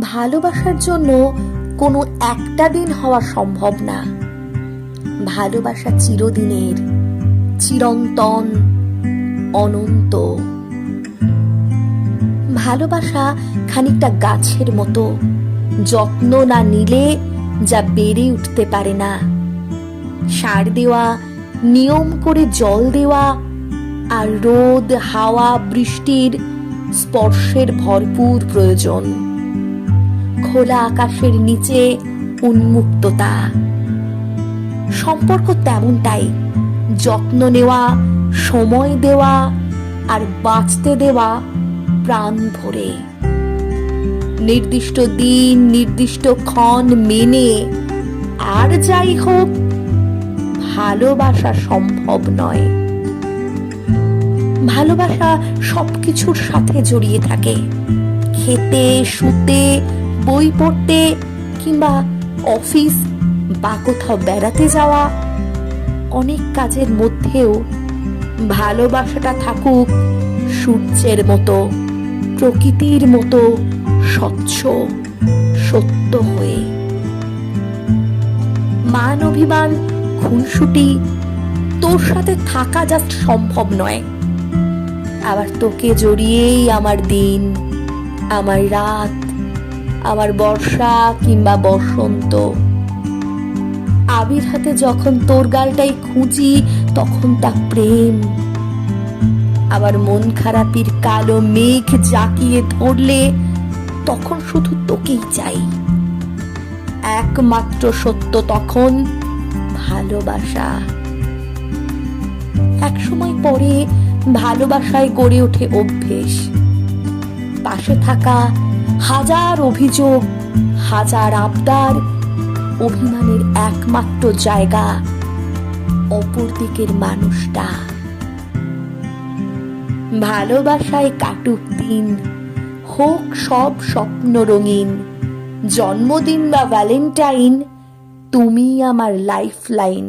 ভালোবাসার জন্য কোনো একটা দিন হওয়া সম্ভব না। ভালোবাসা চিরদিনের, চিরন্তন, অনন্ত। ভালোবাসা খানিকটা গাছের মতো, যত্ন না নিলে যা বেড়ে উঠতে পারে না। সার দেওয়া, নিয়ম করে জল দেওয়া আর রোদ, হাওয়া, বৃষ্টির স্পর্শের ভরপুর প্রয়োজন। খোলা আকাশের নিচে উন্মুক্ততা। সম্পর্ক তেমনটাই, যত্ন নেওয়া, সময় দেওয়া আর বাঁচতে দেওয়া প্রাণ ভরে। নির্দিষ্ট দিন, নির্দিষ্ট ক্ষণ মেনে আর যাই হোক, ভালোবাসা সম্ভব নয়। ভালোবাসা সবকিছুর সাথে জড়িয়ে থাকে। খেতে, শুতে বই পড়তে কিংবা অফিস বা কোথাও বেড়াতে যাওয়া অনেক কাজের মধ্যেও ভালোবাসাটা থাকুক সূর্যের মতো, প্রকৃতির মতো স্বচ্ছ, সত্য হয়ে। মান অভিমান, খুনসুটি, তোর সাথে থাকা জাস্ট সম্ভব নয়। আবার তোকে জড়িয়েই আমার দিন, আমার রাত আমার বর্ষা কিংবা বসন্ত। আবির হাতে যখন তোর গালটাই খুঁজি, তখন তা প্রেম। আবার মন খারাপির কালো মেঘ জাকিয়ে ধরলে, তখন শুধু তোকেই চাই। একমাত্র সত্য তখন, ভালোবাসা। একসময় পরে ভালোবাসায় গড়ে ওঠে অভ্যেস। পাশে থাকা হাজার অভিযোগ, হাজার আবদার, অভিমানের একমাত্র জায়গা, অপর দিকের মানুষটা। ভালোবাসায় কাটুক দিন, হোক সব স্বপ্ন রঙিন, জন্মদিন বা ভ্যালেন্টাইন তুমি আমার লাইফ লাইন